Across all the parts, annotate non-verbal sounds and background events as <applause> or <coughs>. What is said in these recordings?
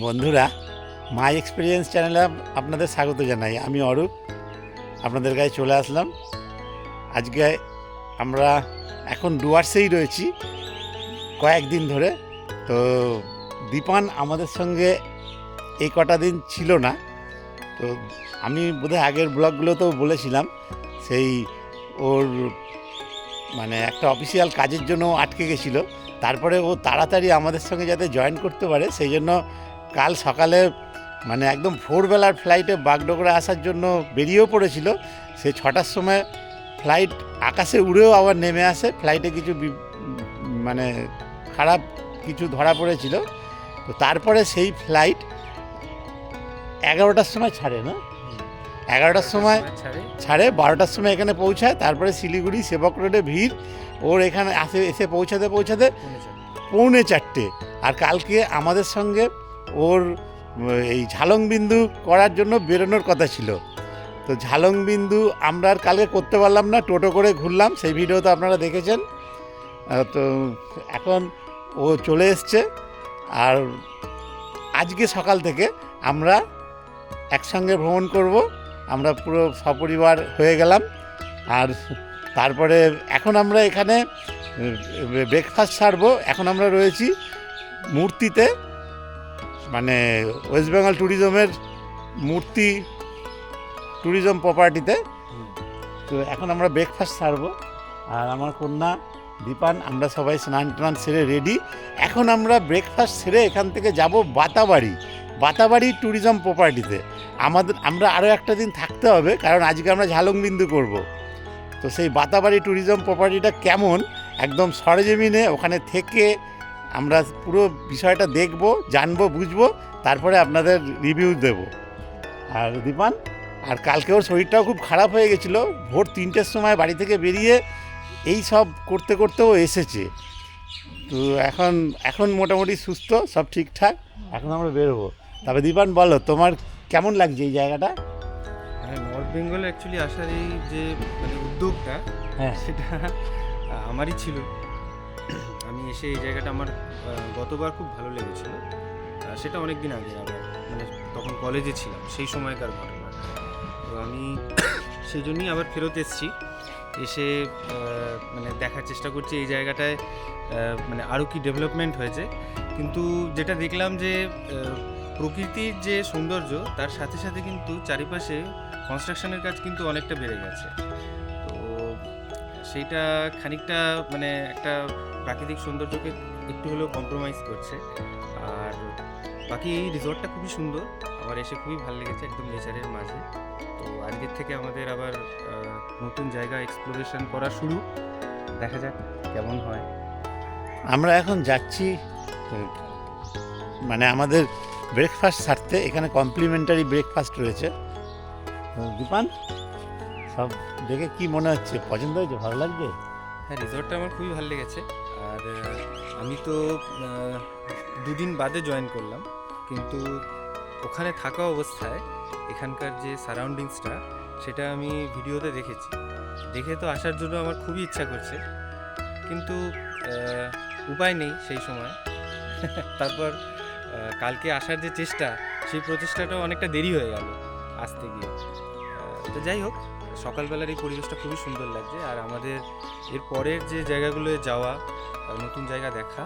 বন্ধুরা মাই এক্সপিরিয়েন্স চ্যানেলে আপনাদের স্বাগত জানাই। আমি অরূপ, আপনাদের কাছে চলে আসলাম। আজকে আমরা এখন ডুয়ার্সেই রয়েছি, কয়েকদিন ধরে। তো দীপান আমাদের সঙ্গে এই কটা দিন ছিল না। তো আমি বোধহয় আগের ব্লগগুলোতেও বলেছিলাম, সেই ওর মানে একটা অফিসিয়াল কাজের জন্য আটকে গেছিল। তারপরে ও তাড়াতাড়ি আমাদের সঙ্গে যাতে জয়েন করতে পারে, সেই জন্য কাল সকালে মানে একদম ভোরবেলার ফ্লাইটে বাগডোগরা আসার জন্য বেরিয়েও পড়েছিল। সে ছটার সময় ফ্লাইট আকাশে উড়েও আবার নেমে আসে। ফ্লাইটে কিছু মানে খারাপ কিছু ধরা পড়েছিল। তো তারপরে সেই ফ্লাইট এগারোটার সময় ছাড়ে না? এগারোটার সময় ছাড়ে ছাড়ে বারোটার সময় এখানে পৌঁছায়। তারপরে শিলিগুড়ি সেবক রোডে ভিড়। ওর এখানে আসে এসে পৌঁছাতে পৌঁছাতে পৌনে চারটে। আর কালকে আমাদের সঙ্গে ওর এই ঝালং বিন্দু করার জন্য বেরোনোর কথা ছিল। তো ঝালং বিন্দু আমরা আর কালকে করতে পারলাম না, টোটো করে ঘুরলাম, সেই ভিডিও তো আপনারা দেখেছেন। তো এখন ও চলে এসছে, আর আজকে সকাল থেকে আমরা একসঙ্গে ভ্রমণ করব, আমরা পুরো সপরিবার হয়ে গেলাম। আর তারপরে এখন আমরা এখানে ব্রেকফাস্ট সারবো, এখন আমরা রয়েছি মূর্তিতে। মানে ওয়েস্ট বেঙ্গল ট্যুরিজমের মূর্তি ট্যুরিজম প্রপার্টিতে তো এখন আমরা ব্রেকফাস্ট সারবো। আর আমার কন্যা দীপান, আমরা সবাই স্নান টান সেরে রেডি এখন আমরা ব্রেকফাস্ট সেরে এখান থেকে যাব বাতাবাড়ি। বাতাবাড়ি ট্যুরিজম প্রপার্টিতে আমাদের, আমরা আরও একটা দিন থাকতে হবে, কারণ আজকে আমরা ঝালং বিন্দু করব। তো সেই বাতাবাড়ি ট্যুরিজম প্রপার্টিটা কেমন? একদম সরেজমিনে, ওখানে থেকে আমরা পুরো বিষয়টা দেখব জানব বুঝব তারপরে আপনাদের রিভিউ দেব। আর দীপান আর কালকে ওর শরীরটাও খুব খারাপ হয়ে গেছিল। ভোর তিনটের সময় বাড়ি থেকে বেরিয়ে এই সব করতে করতেও এসেছে। তো এখন এখন মোটামুটি সুস্থ সব ঠিকঠাক এখন আমরা বেরোবো। তবে দীপান বলো তোমার কেমন লাগছে এই জায়গাটা? হ্যাঁ নর্থ বেঙ্গলে অ্যাকচুয়ালি আসার এই যে মানে উদ্যোগটা হ্যাঁ। সেটা আমারই ছিল। এসে এই জায়গাটা আমার গতবার খুব ভালো লেগেছিল। সেটা অনেক দিন আগে আবার মানে তখন কলেজে ছিলাম, সেই সময়কার ঘটনা। তো আমি <coughs> সেই জন্যই আবার ফেরত এসেছি। এসে মানে দেখার চেষ্টা করছি এই জায়গাটায় মানে আরও কি ডেভেলপমেন্ট হয়েছে। কিন্তু যেটা দেখলাম যে প্রকৃতির যে সৌন্দর্য, তার সাথে সাথে কিন্তু চারিপাশে কনস্ট্রাকশনের কাজ কিন্তু অনেকটা বেড়ে গেছে। সেইটা খানিকটা মানে একটা প্রাকৃতিক সৌন্দর্যকে একটু হলেও কম্প্রোমাইজ করছে। আর বাকি এই রিসর্টটা খুবই সুন্দর। আমার এসে খুবই ভালো লেগেছে একদম নেচারের মাঝে। তো আজকের থেকে আমাদের আবার নতুন জায়গা এক্সপ্লোরেশন করা শুরু। দেখা যাক কেমন হয়। আমরা এখন যাচ্ছি মানে আমাদের ব্রেকফাস্ট সারতে। এখানে কমপ্লিমেন্টারি ব্রেকফাস্ট রয়েছে। দীপান, সব দেখে কি মনে হচ্ছে? পছন্দ হয়েছে? ভালো লাগছে? হ্যাঁ রিসর্টটা আমার খুবই ভালো লেগেছে। আর আমি তো দুদিন বাদে জয়েন করলাম। কিন্তু ওখানে থাকা অবস্থায় এখানকার যে সারাউন্ডিংসটা সেটা আমি ভিডিওতে দেখেছি। দেখে তো আসার জন্য আমার খুবই ইচ্ছা করছে। কিন্তু উপায় নেই সেই সময়। <laughs> তারপর কালকে আসার যে চেষ্টা, সেই প্রচেষ্টাটাও অনেকটা দেরি হয়ে গেল আসতে গিয়ে তো যাই হোক সকালবেলার এই পরিবেশটা খুবই সুন্দর লাগছে আর আমাদের এর পরের যে জায়গাগুলোয় যাওয়া আর নতুন জায়গা দেখা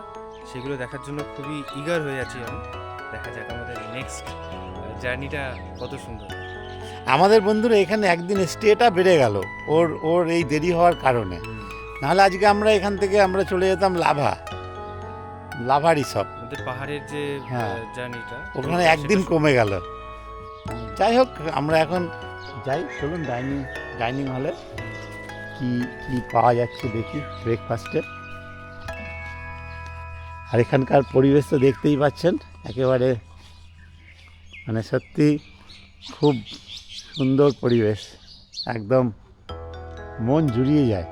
সেগুলো দেখার জন্য খুবই ইগার হয়ে আছি আমি। দেখা যাক আমাদের নেক্সট জার্নিটা কত সুন্দর। আমাদের বন্ধুরা এখানে একদিন স্টেটা বেড়ে গেল ওর ওর এই দেরি হওয়ার কারণে। নাহলে আজকে আমরা এখান থেকে আমরা চলে যেতাম লাভা লাভা রিসপ আমাদের পাহাড়ের যে হ্যাঁ। জার্নিটা ওখানে একদিন কমে গেল। যাই হোক আমরা এখন যাই, চলুন ডাইনিং ডাইনিং হলে কি কি পাওয়া যাচ্ছে দেখি ব্রেকফাস্টে আর এখানকার পরিবেশ তো দেখতেই পাচ্ছেন, একেবারে মানে সত্যি খুব সুন্দর পরিবেশ, একদম মন জুড়িয়ে যায়।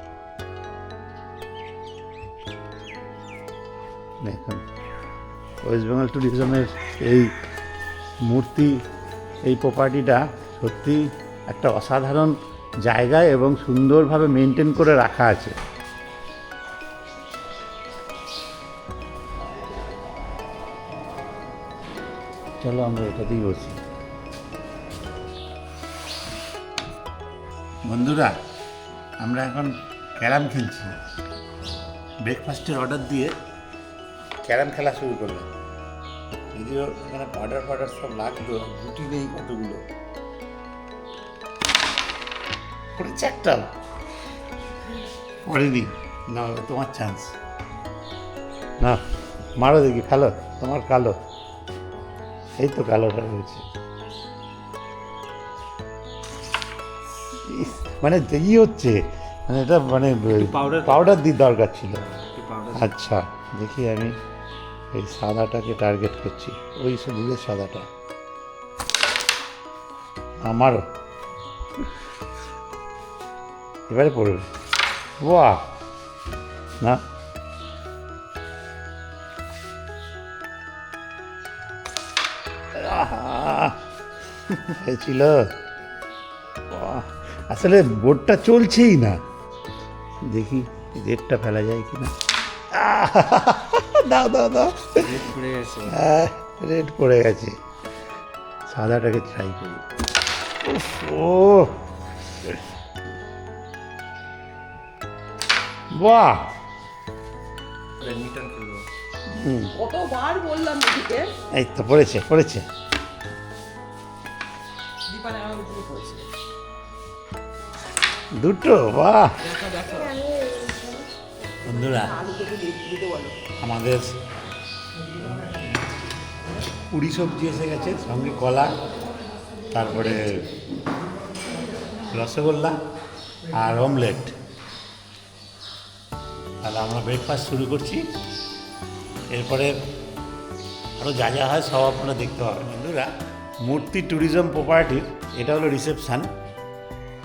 দেখুন, ওয়েস্ট বেঙ্গল ট্যুরিজমের এই মূর্তি, এই প্রপার্টিটা সত্যি একটা অসাধারণ জায়গায় এবং সুন্দরভাবে মেনটেন করে রাখা আছে। চলো আমরা এটাতেই বসি। বন্ধুরা, আমরা এখন ক্যারাম খেলছি। ব্রেকফাস্টের অর্ডার দিয়ে ক্যারাম খেলা শুরু করলাম। যদিও এখানে অর্ডার ফর্ডার সব লাগতো গুটি নেই কতগুলো। পড়েছে একটাও পড়েনি না তোমার চান্স না মারো দেখি খেলো তোমার কালো। এই তো কালোটা রয়েছে। মানে ই হচ্ছে। মানে এটা মানে powder পাউডার দিয়ে দরকার ছিল। আচ্ছা দেখি আমি এই সাদাটাকে টার্গেট করছি। ওই দূরের সাদাটা। আমারও। এবারে পড়বে। বাহ! না। বাহ, আসলে বোর্ডটা চলছেই না। দেখি রেডটা ফেলা যায় কিনা। আহ, দাও দাও দাও। গেছে। রেড পড়ে গেছে। সাদাটাকে ট্রাই করি। ও! বাহ। ব্যাডমিন্টন খেলব কতবার বললাম দিদিকে এই তো পড়েছে পড়েছে। দুটো বাহ। বন্ধুরা আমাদের পুরি সবজি এসে গেছে সঙ্গে কলা তারপরে রসগোল্লা আর অমলেট। তাহলে আমরা ব্রেকফাস্ট শুরু করছি। এরপরে আরও যা যা হয় সব আপনারা দেখতে পাবেন। বন্ধুরা, মূর্তি ট্যুরিজম প্রপার্টির এটা হলো রিসেপশান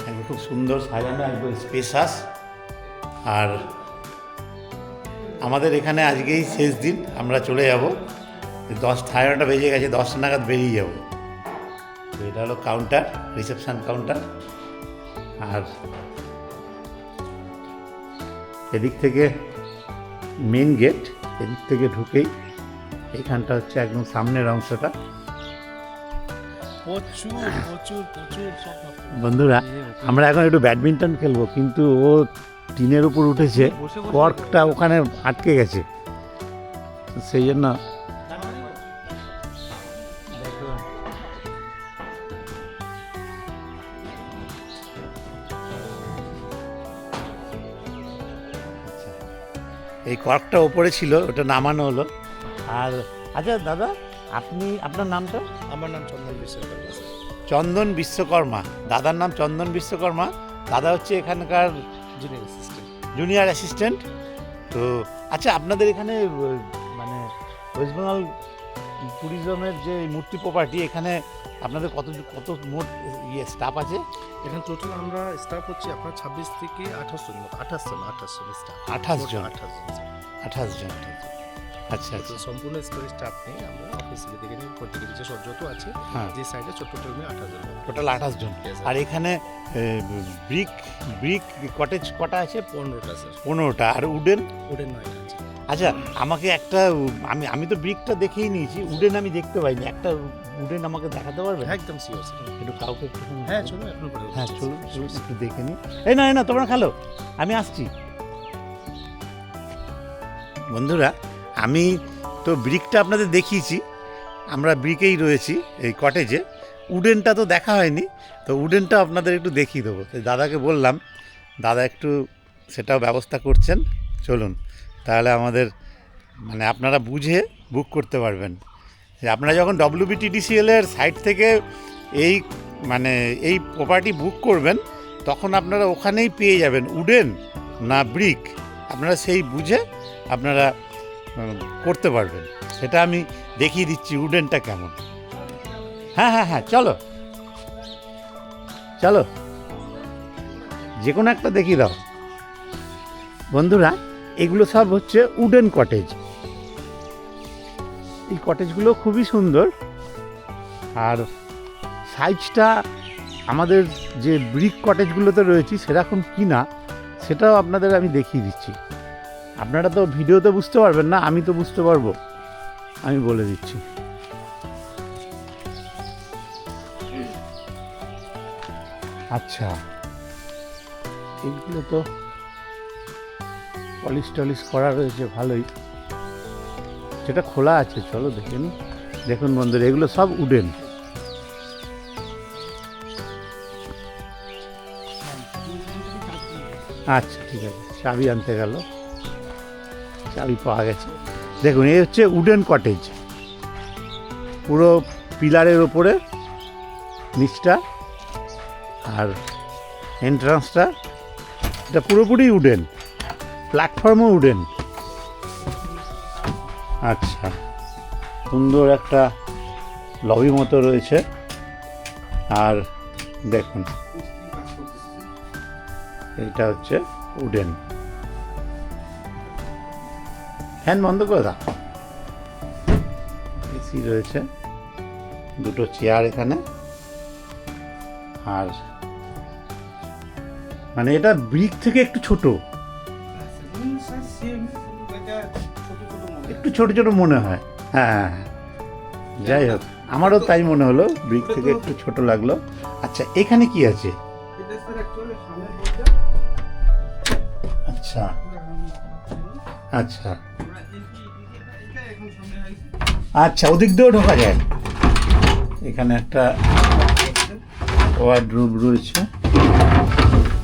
একদম খুব সুন্দর সাজানো, একদম স্পেশাস আর আমাদের এখানে আজকেই শেষ দিন, আমরা চলে যাব। দশ নটা বেজে গেছে, দশটা নাগাদ বেরিয়ে যাব। তো এটা হলো কাউন্টার রিসেপশান কাউন্টার আর এদিক থেকে মেন গেট এদিক থেকে ঢুকেই এখানটা হচ্ছে একদম সামনের অংশটা। বন্ধুরা আমরা এখন একটু ব্যাডমিন্টন খেলব কিন্তু ও টিনের উপর উঠেছে কর্কটা ওখানে আটকে গেছে। সেই জন্য এই কর্কটা ওপরে ছিল ওটা নামানো হলো। আর আচ্ছা দাদা আপনি আপনার নামটা? আমার নাম চন্দন বিশ্বকর্মা। চন্দন বিশ্বকর্মা। দাদার নাম চন্দন বিশ্বকর্মা। দাদা হচ্ছে এখানকার জুনিয়র অ্যাসিস্ট্যান্ট জুনিয়র অ্যাসিস্ট্যান্ট তো আচ্ছা আপনাদের এখানে মানে ওয়েস্ট বেঙ্গল ট্যুরিজমের যে মূর্তি প্রপার্টি এখানে আপনাদের কত কত মোট ইয়ে স্টাফ আছে? এখানে টোটাল আমরা স্টাফ হচ্ছে আপনার ছাব্বিশ থেকে আঠাশ জন আঠাশ জন আঠাশ জন স্টাফ আঠাশ জন। আঠাশ জন। আঠাশ জন। আচ্ছা আচ্ছা। সম্পূর্ণ স্তরের স্টাফ নেই আমরা দেখে নিই। প্রত্যেকে যে যত আছে। হ্যাঁ। যে সাইডে ছোট ছোট রুমে আঠাশ জন টোটাল আঠাশ জন। আর এখানে ব্রিক ব্রিক কটেজ কটা আছে? পনেরোটা স্যার পনেরোটা। আর উডেন ওদের নয় আছে। আচ্ছা আমাকে একটা আমি আমি তো ব্রিকটা দেখেই নিয়েছি। উডেন আমি দেখতে পাইনি। একটা উডেন আমাকে দেখাতে পারবে? একদম সিওর একটু কাউকে হ্যাঁ করে। হ্যাঁ চলুন চলুন একটু দেখে নিই। এই না না তোমরা খেলো। আমি আসছি। বন্ধুরা আমি তো ব্রিকটা আপনাদের দেখিয়েছি, আমরা ব্রিকেই রয়েছি এই কটেজে উডেনটা তো দেখা হয়নি, তো উডেনটা আপনাদের একটু দেখিয়ে দেবো। দাদাকে বললাম, দাদা একটু সেটাও ব্যবস্থা করছেন, চলুন। তাহলে আমাদের মানে আপনারা বুঝে বুক করতে পারবেন। আপনারা যখন ডব্লিউবিটিডিসিএল এর সাইট থেকে এই মানে এই প্রপার্টি বুক করবেন, তখন আপনারা ওখানেই পেয়ে যাবেন উডেন না ব্রিক। আপনারা সেই বুঝে আপনারা করতে পারবেন। সেটা আমি দেখিয়ে দিচ্ছি উডেনটা কেমন। হ্যাঁ হ্যাঁ হ্যাঁ চলো। চলো। যে কোনো একটা দেখিয়ে দাও। বন্ধুরা, এগুলো সব হচ্ছে উডেন কটেজ। এই কটেজগুলো খুবই সুন্দর। আর সাইজটা আমাদের যে ব্রিক কটেজগুলোতে রয়েছি সেরকম কি না, সেটাও আপনাদের আমি দেখিয়ে দিচ্ছি। আপনারা তো ভিডিওতে বুঝতে পারবেন না, আমি তো বুঝতে পারব। আমি বলে দিচ্ছি। আচ্ছা। এগুলো তো পলিশ টলিশ করা রয়েছে, ভালোই। সেটা খোলা আছে, চলো দেখেন দেখুন বন্ধুরা, এগুলো সব উডেন। আচ্ছা ঠিক আছে। চাবি আনতে গেল। চাবি পাওয়া গেছে। দেখুন, এই হচ্ছে উডেন কটেজ পুরো পিলারের ওপরে নিচটা আর এন্ট্রান্সটা এটা পুরোপুরি উডেন প্ল্যাটফর্মও উডেন আচ্ছা সুন্দর একটা লবি মতো রয়েছে। আর দেখুন, এটা হচ্ছে উডেন ফ্যান বন্ধ করে দাও। এসি রয়েছে। দুটো চেয়ার এখানে। আর মানে এটা ব্রিক থেকে একটু ছোট। একটু ছোট ছোট মনে হয়। হ্যাঁ হ্যাঁ, হ্যাঁ। যাই হোক আমারও তাই মনে হলো। ব্রিক থেকে একটু ছোট লাগল। আচ্ছা এখানে কি আছে? আচ্ছা। আচ্ছা। আচ্ছা ওদিক দিয়েও ঢোকা যায়। এখানে একটা ওয়ার্ডরুম রয়েছে।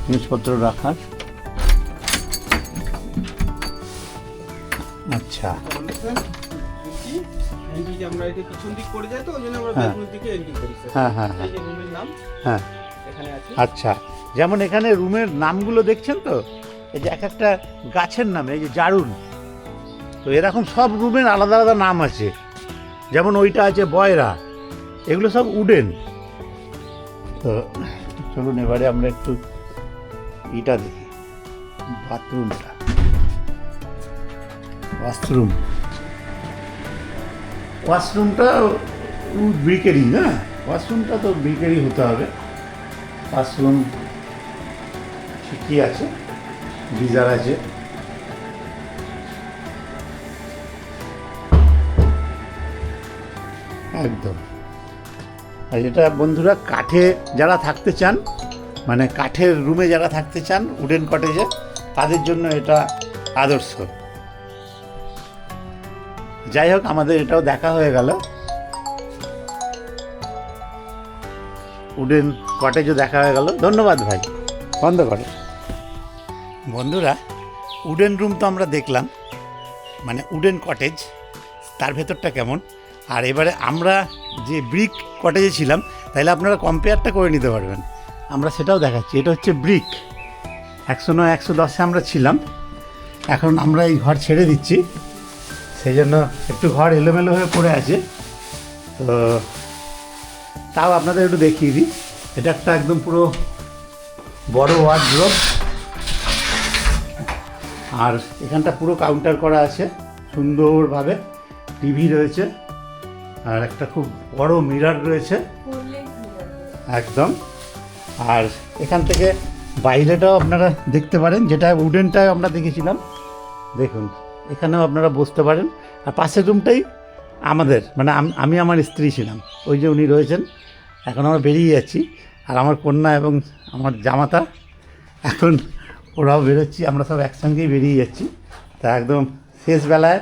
জিনিসপত্র রাখার। আচ্ছা। হ্যাঁ। হ্যাঁ। হ্যাঁ। আচ্ছা যেমন এখানে রুমের নামগুলো দেখছেন তো? এই যে এক একটা গাছের নাম, এই যে জারুন। তো এরকম সব রুমের আলাদা আলাদা নাম আছে। যেমন ওইটা আছে বয়রা, এগুলো সব উডেন। তো চলুন এবারে আমরা একটু এটা দেখি, বাথরুমটা। ওয়াশরুম। ওয়াশরুমটা ব্রিকেরই না? ওয়াশরুমটা তো ব্রিকেরই হতে হবে। ওয়াশরুম ঠিকই আছে, গিজার আছে। একদম। আর এটা বন্ধুরা কাঠে যারা থাকতে চান মানে কাঠের রুমে যারা থাকতে চান উডেন কটেজে তাদের জন্য এটা আদর্শ। যাই হোক, আমাদের এটাও দেখা হয়ে গেল। উডেন কটেজও দেখা হয়ে গেল। ধন্যবাদ ভাই। বন্ধ করে। বন্ধুরা উডেন রুম তো আমরা দেখলাম। মানে উডেন কটেজ তার ভেতরটা কেমন? আর এবারে আমরা যে ব্রিক কটেজে ছিলাম তাহলে আপনারা কম্পেয়ারটা করে নিতে পারবেন। আমরা সেটাও দেখাচ্ছি। এটা হচ্ছে ব্রিক একশো নয়, একশো দশে আমরা ছিলাম। এখন আমরা এই ঘর ছেড়ে দিচ্ছি। সেই জন্য একটু ঘর এলোমেলো হয়ে পড়ে আছে। তো তাও আপনাদের একটু দেখিয়ে দিই। এটা একটা একদম পুরো বড় ওয়ার্ড্রোব আর এখানটা পুরো কাউন্টার করা আছে। সুন্দরভাবে। টিভি রয়েছে। আর একটা খুব বড় মিরার রয়েছে। একদম। আর এখান থেকে বাইরেটাও আপনারা দেখতে পারেন, যেটা উডেনটায় আমরা দেখেছিলাম। দেখুন, এখানেও আপনারা বসতে পারেন। আর পাশের রুমটাই আমাদের মানে আমি আমার স্ত্রী ছিলাম। ওই যে উনি রয়েছেন। এখন আমরা বেরিয়ে যাচ্ছি। আর আমার কন্যা এবং আমার জামাতা, এখন ওরাও বেরোচ্ছি। আমরা সব একসঙ্গেই বেরিয়ে যাচ্ছি। তা একদম শেষবেলায়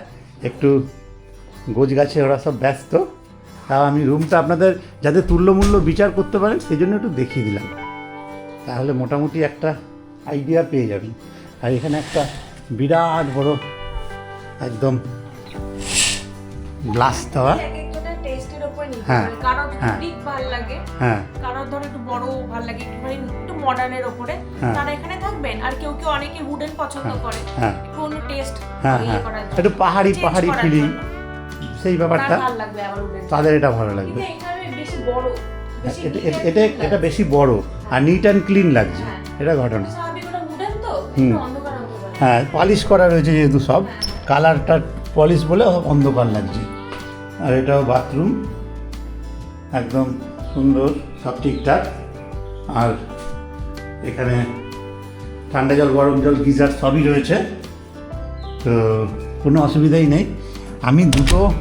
একটু গোছ গাছে ওরা সব ব্যস্ত। তাও আমি রুমটা আপনাদের যাতে তুল্যমূল্য বিচার করতে পারেন সেই জন্য একটু দেখিয়ে দিলাম। তাহলে মোটামুটি একটা আইডিয়া পেয়ে যাবেন। আর এখানে একটা বিরাট বড় একদম গ্লাস দেওয়া। হ্যাঁ, হ্যাঁ। হ্যাঁ। কারোর ধরো একটু বড় ভালো লাগে একটুখানি একটু মডার্নের ওপরে। হ্যাঁ। তারা এখানে থাকবেন। আর কেউ কেউ অনেকে উডেন পছন্দ করে। হ্যাঁ। একটু অন্য টেস্ট হ্যাঁ ইয়ে হ্যাঁ। একটু পাহাড়ি পাহাড়ি ফিলিং। সেই ব্যাপারটা তাদের এটা ভালো লাগবে। এটা এটা বেশি বড় আর নিট অ্যান্ড ক্লিন লাগছে। হ্যাঁ। এটা ঘটনা। হুম। হ্যাঁ পলিশ করা রয়েছে যেহেতু সব। কালারটা পলিশ বলে অন্ধকার লাগছে। আর এটাও বাথরুম একদম সুন্দর সব ঠিকঠাক। আর এখানে ঠান্ডা জল গরম জল গিজার সবই রয়েছে। তো কোনো অসুবিধাই নেই। আমি দুটো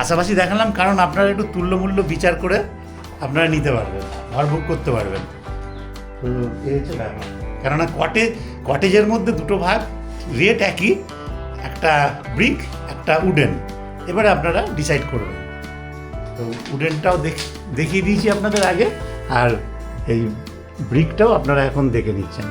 পাশাপাশি দেখালাম কারণ আপনারা একটু তুল্যমূল্য বিচার করে আপনারা নিতে পারবেন ঘর বুক করতে পারবেন। তো কেননা কটেজ কটেজের মধ্যে দুটো ভাগ রেট একই, একটা ব্রিক একটা উডেন এবারে আপনারা ডিসাইড করবেন। তো উডেনটাও দেখ, দেখিয়ে দিয়েছি আপনাদের আগে, আর এই ব্রিকটাও আপনারা এখন দেখে নিচ্ছেন।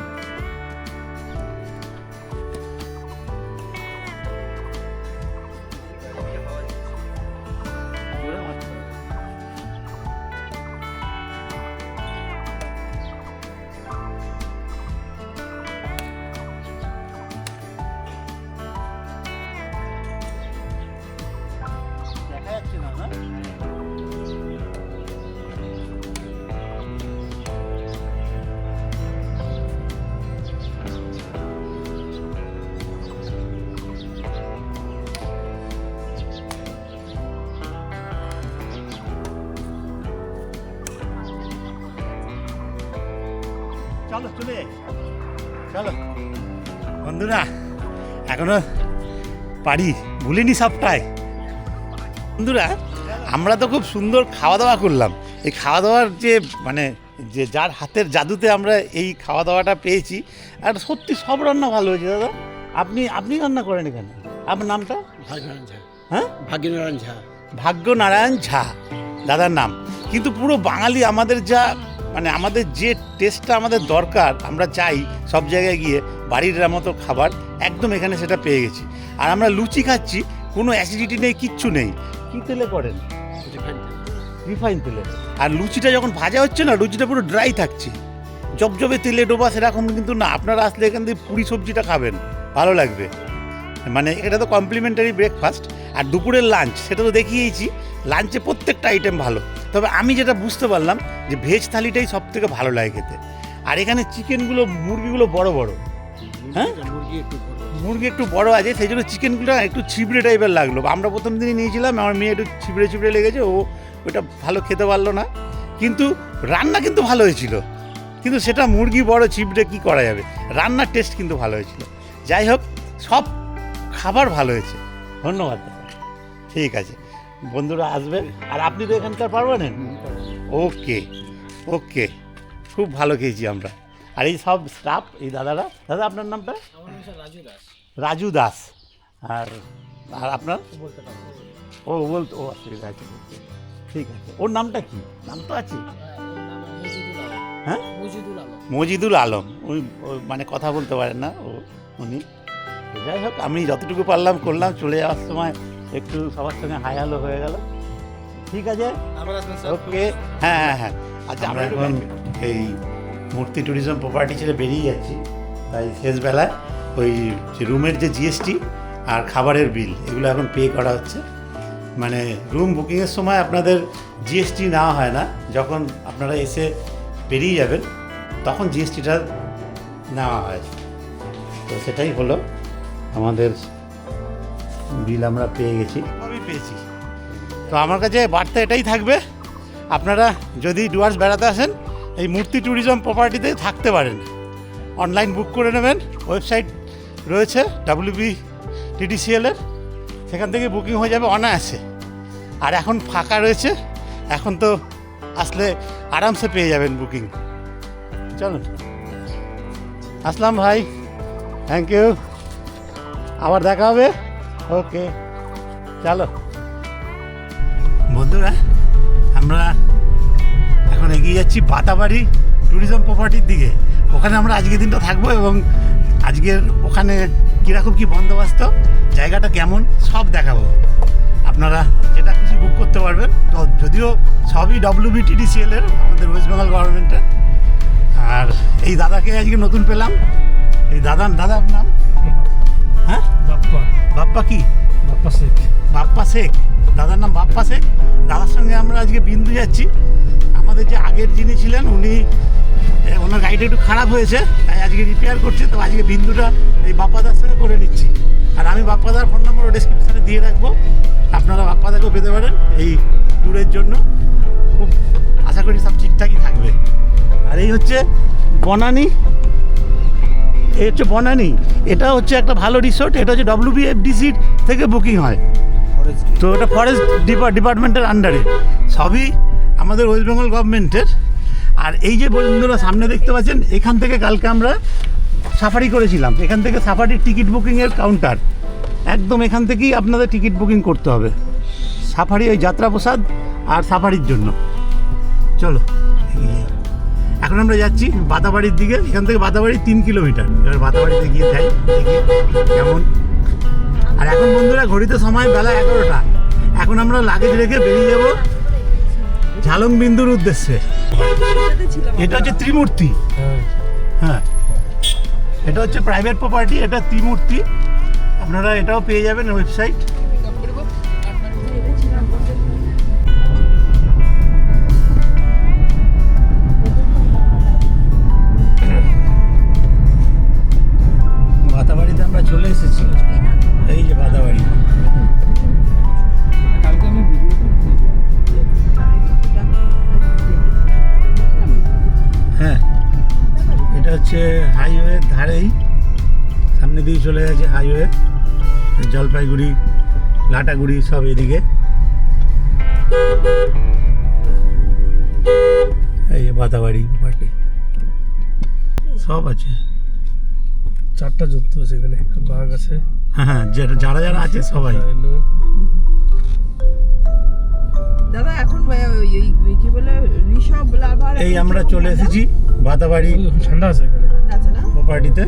বন্ধুরা এখনও পারি ভুলিনি সবটাই। বন্ধুরা আমরা তো খুব সুন্দর খাওয়া দাওয়া করলাম। এই খাওয়া দাওয়ার যে মানে যে যার হাতের জাদুতে আমরা এই খাওয়া দাওয়াটা পেয়েছি আর সত্যি সব রান্না ভালো হয়েছে দাদা। আপনি আপনি রান্না করেন এখানে? আপনার নামটা? ভাগ্যনারায়ণ ঝা। হ্যাঁ? ভাগ্যনারায়ণ ঝা। ভাগ্যনারায়ণ ঝা দাদার নাম। কিন্তু পুরো বাঙালি আমাদের যা মানে আমাদের যে টেস্টটা আমাদের দরকার আমরা চাই সব জায়গায় গিয়ে বাড়ির মতো খাবার একদম এখানে সেটা পেয়ে গেছি। আর আমরা লুচি খাচ্ছি কোনো অ্যাসিডিটি নেই কিচ্ছু নেই। কী তেলে করেন? রিফাইন তেলে। আর লুচিটা যখন ভাজা হচ্ছে না লুচিটা পুরো ড্রাই থাকছে। জবজবে তেলে ডোবা সেরকম কিন্তু না। আপনারা আসলে এখান থেকে পুরি সবজিটা খাবেন। ভালো লাগবে। মানে এটা তো কমপ্লিমেন্টারি ব্রেকফাস্ট আর দুপুরের লাঞ্চ সেটা তো দেখিয়েছি লাঞ্চে প্রত্যেকটা আইটেম ভালো। তবে আমি যেটা বুঝতে পারলাম যে ভেজ থালিটাই সব থেকে ভালো লাগে খেতে। আর এখানে চিকেনগুলো মুরগিগুলো বড় বড়। হ্যাঁ? মুরগি একটু বড়। আছে, সেই জন্য চিকেনগুলো একটু ছিবড়ে টাইপের লাগল। আমরা প্রথম দিনই নিয়েছিলাম, আমার মেয়ে একটু ছিবড়ে ছিবড়ে লেগেছে, ও ওটা ভালো খেতে পারল না। কিন্তু রান্না কিন্তু ভালো হয়েছিল। কিন্তু সেটা মুরগি বড়, ছিবড়ে কি করা যাবে? রান্নার টেস্ট কিন্তু ভালো হয়েছিল। যাই হোক, সব খাবার ভালো হয়েছে। ধন্যবাদ। দাদা ঠিক আছে। বন্ধুরা আসবেন আর আপনি তো এখানকার পারবেন ওকে ওকে খুব ভালো খেয়েছি আমরা। আর এই সব স্টাফ এই দাদারা দাদা আপনার নামটা? রাজু দাস। আর আর আপনার? ও বলতো ও অসুবিধা আছে ঠিক আছে। ওর নামটা কি? নাম তো আছে। হ্যাঁ? মজিদুল আলম। উনি ওই মানে কথা বলতে পারেন না ও উনি। যাই হোক আমি যতটুকু পারলাম করলাম চলে যাওয়ার সময় একটু সবার সঙ্গে হাই হ্যালো হয়ে গেল। ঠিক আছে? ওকে হ্যাঁ হ্যাঁ হ্যাঁ। আচ্ছা আমরা এখন এই মূর্তি ট্যুরিজম প্রপার্টি ছেড়ে বেরিয়ে যাচ্ছি। তাই শেষবেলায় ওই যে রুমের যে জিএসটি আর খাবারের বিল এগুলো এখন পে করা হচ্ছে। মানে রুম বুকিংয়ের সময় আপনাদের জিএসটি নেওয়া হয় না। যখন আপনারা এসে বেরিয়ে যাবেন তখন জিএসটিটা নেওয়া হয়। তো সেটাই হলো। আমাদের বিল আমরা পেয়ে গেছি। পেয়েছি। তো আমার কাছে বার্তা এটাই থাকবে, আপনারা যদি ডুয়ার্স বেড়াতে আসেন, এই মূর্তি ট্যুরিজম প্রপার্টিতে থাকতে পারেন। অনলাইন বুক করে নেবেন, ওয়েবসাইট রয়েছে ডাব্লিউবি টিডিসিএলের সেখান থেকে বুকিং হয়ে যাবে অনায়াসে। আর এখন ফাঁকা রয়েছে, এখন তো আসলে আরামসে পেয়ে যাবেন বুকিং। চলুন। আসলাম ভাই থ্যাংক ইউ আবার দেখা হবে? ওকে চলো। বন্ধুরা, আমরা এখন এগিয়ে যাচ্ছি বাতাবাড়ি ট্যুরিজম প্রপার্টির দিকে। ওখানে আমরা আজকের দিনটা থাকব এবং আজকের ওখানে কীরকম কী বন্দোবস্ত, জায়গাটা কেমন, সব দেখাবো। আপনারা যেটা খুশি বুক করতে পারবেন। তো যদিও সবই ডব্লিউবিটিডিসিএল এর, আমাদের ওয়েস্ট বেঙ্গল গভর্নমেন্টের আর এই দাদাকে আজকে নতুন পেলাম। এই দাদার দাদার নাম? হ্যাঁ? বাপ্পা। বাপ্পা কি? বাপ্পা শেখ। বাপ্পা শেখ? দাদার নাম বাপ্পা শেখ? দাদার সঙ্গে আমরা আজকে বিন্দু যাচ্ছি। আমাদের যে আগের যিনি ছিলেন উনি ওনার গাড়িটা একটু খারাপ হয়েছে তাই আজকে রিপেয়ার করছে তো আজকে বিন্দুটা এই বাপ্পাদার সঙ্গে করে নিচ্ছি। আর আমি বাপ্পাদার ফোন নম্বর ডিসক্রিপশানে দিয়ে রাখব। আপনারা বাপ্পাদাকেও পেতে পারেন এই ট্যুরের জন্য। খুব আশা করি সব ঠিকঠাকই থাকবে। আর এই হচ্ছে বনানি। এই হচ্ছে বনানি। এটা হচ্ছে একটা ভালো রিসোর্ট এটা হচ্ছে ডব্লিউবিএফডিসির থেকে বুকিং হয়। তো এটা ফরেস্ট ডিপার্টমেন্টের আন্ডারে সবই আমাদের ওয়েস্ট বেঙ্গল গভর্নমেন্টের আর এই যে বন্ধুরা সামনে দেখতে পাচ্ছেন এখান থেকে কালকে আমরা সাফারি করেছিলাম। এখান থেকে সাফারির টিকিট বুকিংয়ের কাউন্টার একদম এখান থেকেই আপনাদের টিকিট বুকিং করতে হবে। সাফারি ওই যাত্রা প্রসাদ আর সাফারির জন্য। চলো। এখন আমরা যাচ্ছি বাতাবাড়ির দিকে, এখান থেকে বাতাবাড়ি তিন কিলোমিটার। এবার বাতাবাড়িতে গিয়ে যাই দেখি কেমন। আর এখন বন্ধুরা, ঘড়িতে সময় বেলা এগারোটা। এখন আমরা লাগেজ রেখে বেরিয়ে যাব ঝালং বিন্দুর উদ্দেশ্যে। এটা হচ্ছে ত্রিমূর্তি। হ্যাঁ। এটা হচ্ছে প্রাইভেট প্রপার্টি এটা ত্রিমূর্তি। আপনারা এটাও পেয়ে যাবেন ওয়েবসাইট যে হ্যাঁ এটা হচ্ছে হাইওয়ের ধারেই সামনে দিয়ে চলে গেছে হাইওয়ে। জলপাইগুড়ি লাটাগুড়ি সব এদিকে। এই যে বাতাবাড়ি পার্টি সব আছে। চারটা জন্তু আছে এখানে। বাঘ আছে। হ্যাঁ হ্যাঁ যারা যারা যারা আছে সবাই। দাদা এখন কি বলে ঋষভ লাভার এই আমরা চলে এসেছি বাতাবাড়ি ঠান্ডা আছে এখানে। প্রপার্টিতে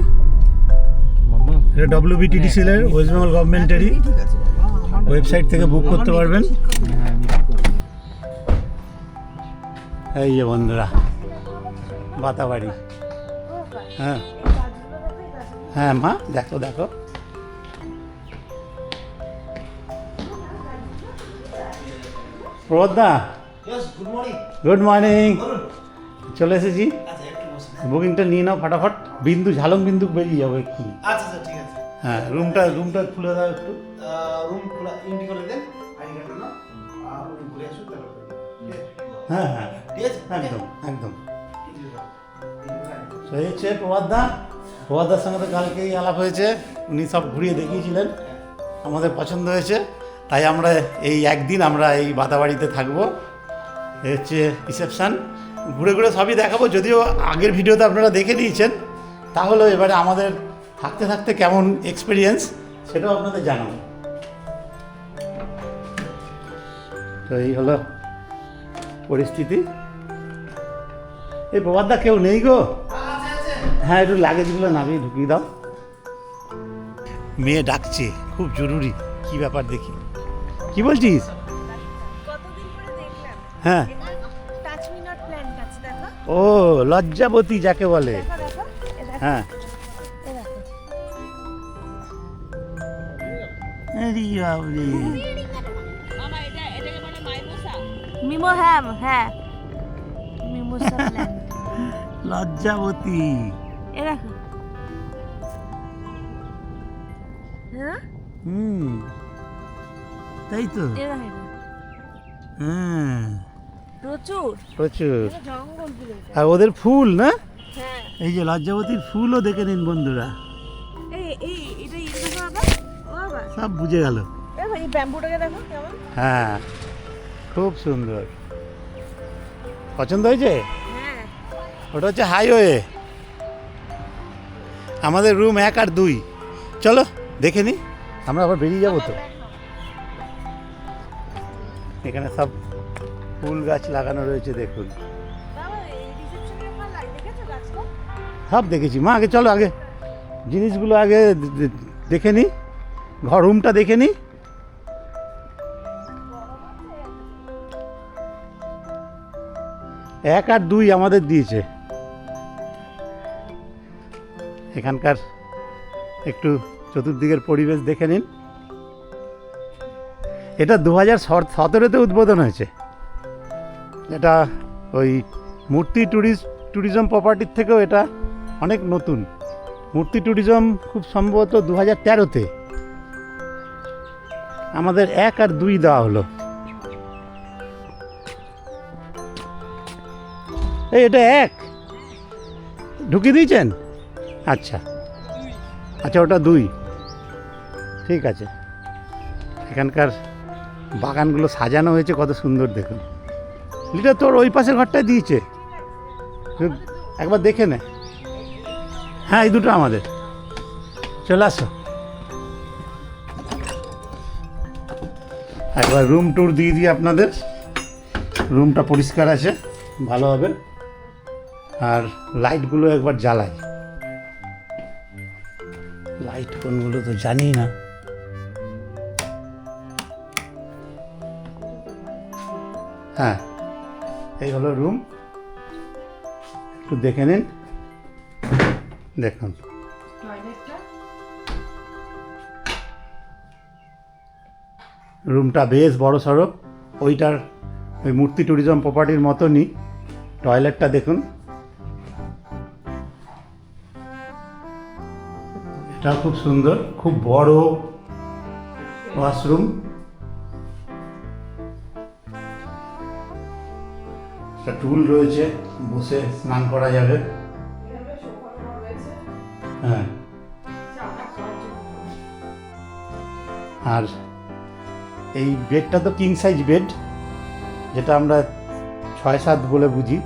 মামা। এটা ডব্লিউবিটিডিসিএল এর ওয়েস্ট বেঙ্গল গভর্নমেন্টেরই হ্যাঁ, ওয়েবসাইট থেকে বুক করতে পারবেন। এই যে বন্ধুরা বাতাবাড়ি হ্যাঁ। হ্যাঁ মা দেখো দেখো। প্রদা গুড মর্নিং চলে এসেছি। বুকিংটা নিয়ে নাও ফটাফট। বিন্দু ঝালং বিন্দু বেরিয়ে যাব এক্ষুনি। আচ্ছা আচ্ছা ঠিক আছে। হ্যাঁ রুমটা রুমটা খুলে দাও একটু। রুম খোলা এন্ট্রি করে দেন। হ্যাঁ হ্যাঁ। ঠিক আছে? একদম একদম। এই হচ্ছে প্রবাদদা প্রবাদদার সঙ্গে তো কালকেই আলাপ হয়েছে। উনি সব ঘুরিয়ে দেখিয়েছিলেন। আমাদের পছন্দ হয়েছে। তাই আমরা এই একদিন আমরা এই বাতাবাড়িতে থাকব। হচ্ছে রিসেপশান। ঘুরে ঘুরে সবই দেখাবো। যদিও আগের ভিডিওতে আপনারা দেখে নিয়েছেন তাহলেও এবারে আমাদের থাকতে থাকতে কেমন এক্সপিরিয়েন্স সেটাও আপনাদের জানাব। তো এই হলো পরিস্থিতি। এই প্রবাদদা কেউ নেই গো? হ্যাঁ একটু লাগেজগুলো নামিয়ে ঢুকিয়ে দাও। মেয়ে ডাকছে, খুব জরুরি। কি ব্যাপার দেখি। কি বলছিস? হ্যাঁ। ও লজ্জাবতী যাকে বলে। হ্যাঁ। হ্যাঁ প্ল্যান্ট <laughs> লজ্জাবতী। হ্যাঁ? হুম। তাই তো। হ্যাঁ। প্রচুর। প্রচুর। আর ওদের ফুল না? হ্যাঁ। এই যে লজ্জাবতীর ফুলও দেখে নিন বন্ধুরা। সব বুঝে গেল। হ্যাঁ খুব সুন্দর। পছন্দ হয়েছে? হ্যাঁ। ওটা হচ্ছে হাইওয়ে। আমাদের রুম এক আর দুই। চলো দেখে নি। আমরা আবার বেরিয়ে যাব তো। এখানে সব ফুল গাছ লাগানো রয়েছে দেখুন। সব দেখেছি। মা আগে চলো আগে জিনিসগুলো আগে দেখে নি। ঘর রুমটা দেখে নি। এক আর দুই আমাদের দিয়েছে। এখানকার একটু চতুর্দিকের পরিবেশ দেখে নিন। এটা দু হাজার সতেরোতে উদ্বোধন হয়েছে। এটা ওই মূর্তি ট্যুরিস্ট ট্যুরিজম প্রপার্টির থেকেও এটা অনেক নতুন। মূর্তি ট্যুরিজম খুব সম্ভবত দু হাজার তেরোতে। আমাদের এক আর দুই দেওয়া হলো। এই, এটা এক। ঢুকিয়ে দিয়েছেন? আচ্ছা। আচ্ছা ওটা দুই। ঠিক আছে। এখানকার বাগানগুলো সাজানো হয়েছে, কত সুন্দর দেখুন। লিটা তোর ওই পাশের ঘরটায় দিয়েছে। একবার দেখে নে। হ্যাঁ এই দুটো আমাদের। চলে আসো। একবার রুম ট্যুর দিয়ে দিই আপনাদের। রুমটা পরিষ্কার আছে, ভালো হবে। আর লাইটগুলো একবার জ্বালাই। লাইট কোনগুলো তো জানি না। হ্যাঁ এই হলো রুম একটু দেখে নিন। দেখুন। রুমটা বেশ বড় সড়ো ওইটার ওই মূর্তি ট্যুরিজম প্রপার্টির মতনই। টয়লেটটা দেখুন। এটা খুব সুন্দর। খুব বড় ওয়াশরুম একটা টুল রয়েছে বসে স্নান করা যাবে। হ্যাঁ। আর এই বেডটা তো কিং সাইজ বেড যেটা আমরা ছয় সাত বলে বুঝি।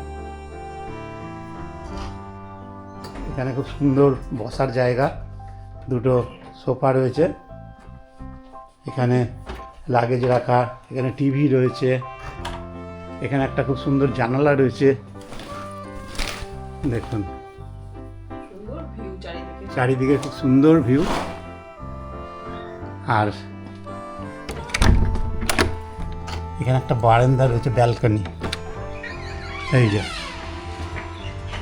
এখানে খুব সুন্দর বসার জায়গা দুটো সোফা রয়েছে। এখানে লাগেজ রাখা এখানে টিভি রয়েছে। এখানে একটা খুব সুন্দর জানালা রয়েছে। দেখুন। চারিদিকে। খুব সুন্দর ভিউ আর এখানে একটা বারান্দা রয়েছে ব্যালকনি এই যে।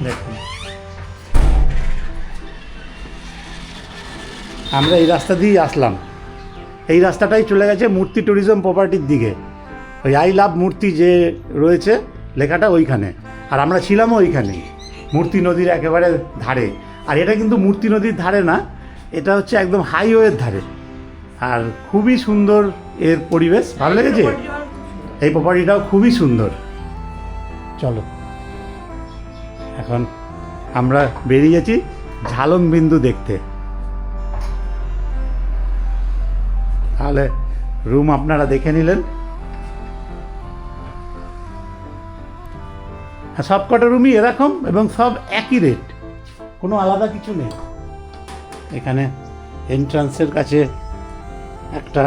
দেখুন। আমরা এই রাস্তা দিয়েই আসলাম। এই রাস্তাটাই চলে গেছে মূর্তি ট্যুরিজম প্রপার্টির দিকে। ওই আই লাভ মূর্তি যে রয়েছে লেখাটা ওইখানে। আর আমরা ছিলামও ওইখানে মূর্তি নদীর একেবারে ধারে। আর এটা কিন্তু মূর্তি নদীর ধারে না এটা হচ্ছে একদম হাইওয়ের ধারে। আর খুবই সুন্দর এর পরিবেশ ভালো লেগেছে? এই প্রপার্টিটাও খুবই সুন্দর। চলো এখন আমরা বেরিয়েছি ঝালং বিন্দু দেখতে। তাহলে রুম আপনারা দেখে নিলেন। হ্যাঁ সব কটা রুমই এরকম এবং সব একই রেট কোনো আলাদা কিছু নেই। এখানে এন্ট্রান্সের কাছে একটা,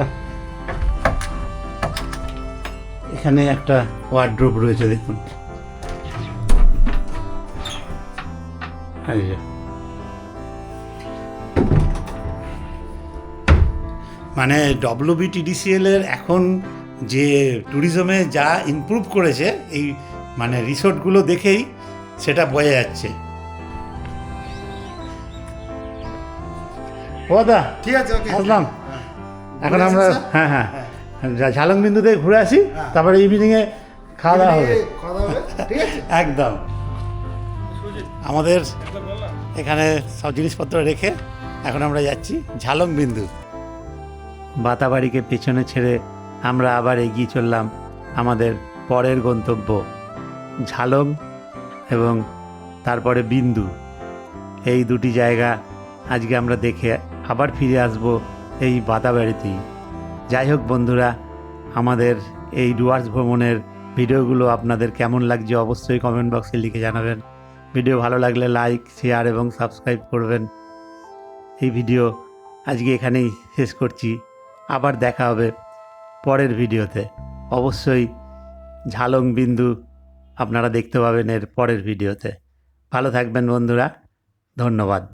এখানে একটা ওয়ার্ড্রোব রয়েছে, দেখুন। মানে ডব্লিউবিটিডিসিএল এর এখন যে ট্যুরিজমে যা ইমপ্রুভ করেছে, এই মানে রিসোর্টগুলো দেখেই সেটা বোঝা যাচ্ছে। ও দা ঠিক আছে ওকে। আসলাম। এখন আমরা হ্যাঁ হ্যাঁ। যা- ঝালং বিন্দু থেকে ঘুরে আসি তারপরে ইভিনিংয়ে খাওয়া দাওয়া হবে। <laughs> একদম। আমাদের এখানে সব জিনিসপত্র রেখে এখন আমরা যাচ্ছি ঝালং বিন্দু। বাতাবাড়িকে পেছনে ছেড়ে আমরা আবার এগিয়ে চললাম আমাদের পরের গন্তব্য। ঝালং এবং তারপরে বিন্দু। এই দুটি জায়গা আজকে আমরা দেখে আবার ফিরে আসব এই বাতাবাড়িতেই যাই হোক বন্ধুরা, আমাদের এই ডুয়ার্স ভ্রমণের ভিডিওগুলো আপনাদের কেমন লাগছে অবশ্যই কমেন্ট বক্সে লিখে জানাবেন। ভিডিও ভালো লাগলে লাইক শেয়ার এবং সাবস্ক্রাইব করবেন। এই ভিডিও আজকে এখানেই শেষ করছি। আবার দেখা হবে পরের ভিডিওতে। অবশ্যই ঝালং বিন্দু আপনারা দেখতে পাবেন এর পরের ভিডিওতে। ভালো থাকবেন বন্ধুরা। ধন্যবাদ।